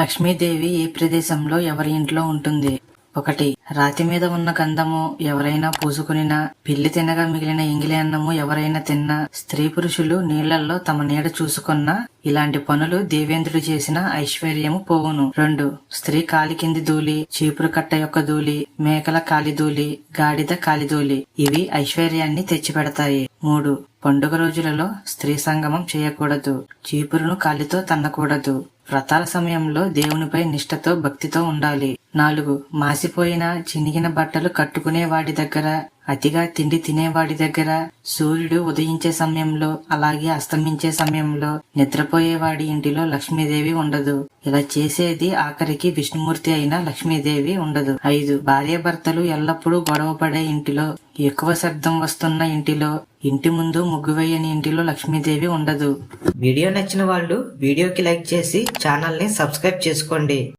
లక్ష్మీదేవి ఏ ప్రదేశంలో ఎవరి ఇంట్లో ఉంటుంది? ఒకటి రాతి మీద ఉన్న గంధము ఎవరైనా పూసుకునినా పిల్లి తినగా మిగిలిన ఎంగిలి అన్నము ఎవరైనా తిన్నా స్త్రీ పురుషులు నీళ్ళలో తమ నీడ చూసుకున్నా ఇలాంటి పనులు దేవేంద్రుడు చేసిన ఐశ్వర్యము పోవును. రెండు స్త్రీ కాలి కింది ధూళి చీపురు కట్ట యొక్క ధూళి మేకల కాలి ధూళి గాడిద కాలి ధూళి ఇవి ఐశ్వర్యాన్ని తెచ్చిపెడతాయి. మూడు పండుగ రోజులలో స్త్రీ సంగమం చేయకూడదు. చీపురును కాలితో తన్నకూడదు. వ్రతాల సమయంలో దేవునిపై నిష్ఠతో భక్తితో ఉండాలి. నాలుగు మాసిపోయిన చినిగిన బట్టలు కట్టుకునే వాడి దగ్గర అతిగా తిండి తినేవాడి దగ్గర సూర్యుడు ఉదయించే సమయంలో అలాగే అస్తమించే సమయంలో నిద్రపోయేవాడి ఇంటిలో లక్ష్మీదేవి ఉండదు. ఇలా చేసేది ఆఖరికి విష్ణుమూర్తి అయిన లక్ష్మీదేవి ఉండదు. ఐదు భార్యాభర్తలు ఎల్లప్పుడూ గొడవ పడే ఇంటిలో ఎక్కువ శబ్దం వస్తున్న ఇంటిలో ఇంటి ముందు ముగ్గువేయని ఇంటిలో లక్ష్మీదేవి ఉండదు. వీడియో నచ్చిన వాళ్ళు వీడియోకి లైక్ చేసి ఛానల్ని సబ్స్క్రైబ్ చేసుకోండి.